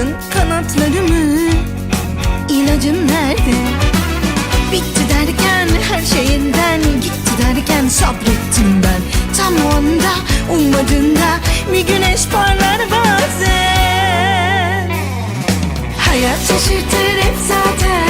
Kırdın kanatlarımı İlacın nerede? Bitti derken her şeyinden Gitti derken sabrettim ben. Tam o anda ummadığında Bir güneş parlar bazen. Hayat şaşırtır hep zaten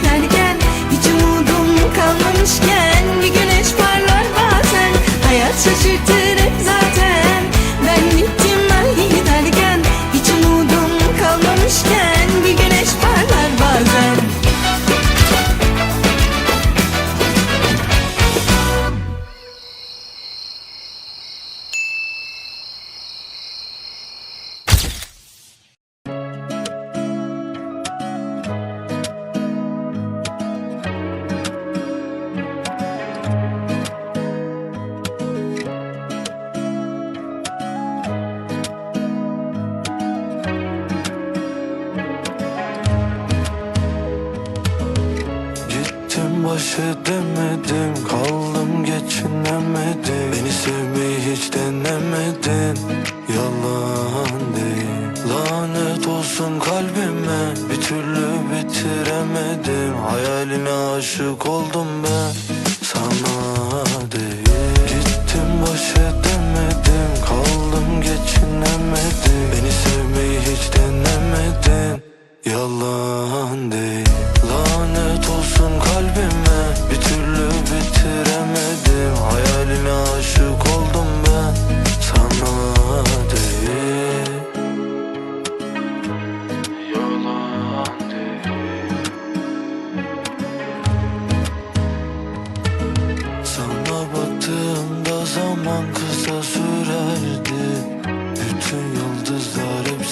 kalmamışken bir güneş parlar bazen. Hayat şaşırtır Gittim baş edemedim Kaldım geçinemedim. Beni sevmeyi hiç denemedin. Yalan değil. Lanet olsun kalbime Bir türlü bitiremedim. Hayaline aşık oldum ben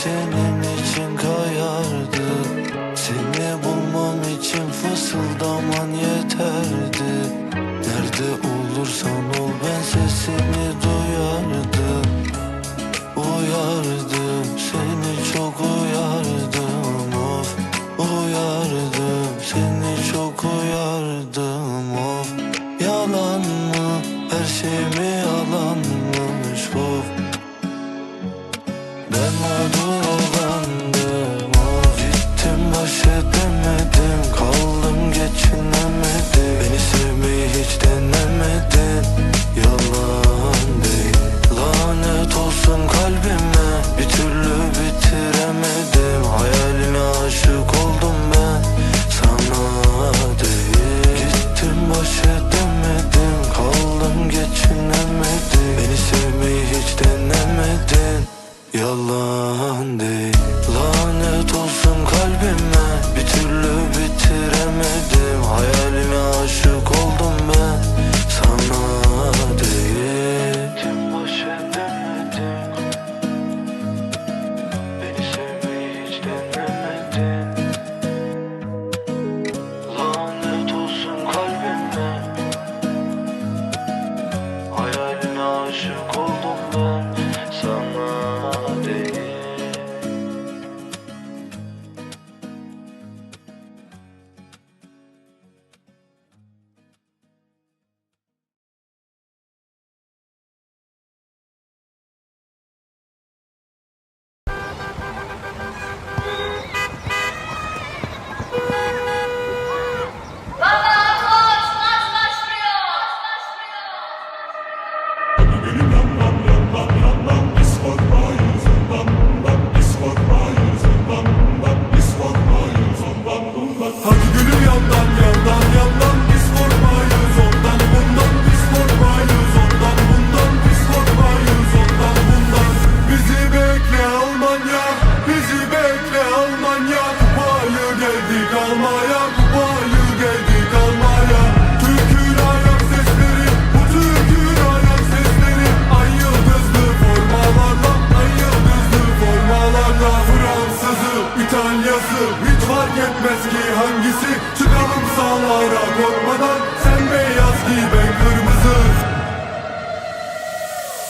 senin için kayardı. Seni bulmam için fısıldaman yeterdi. Nerede olursan ol ben sesini duyardım Uyardım seni çok uyardım of. Uyardım seni çok uyardım of. Yalan mı her şey mi yalanmış denemedin Beni sevmeyi hiç denemedin Yalan değil. Lanet olsun kalbime. Bir türlü bitiremedim. Hayal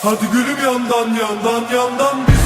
Hadi gülüm yandan yandan yandan biz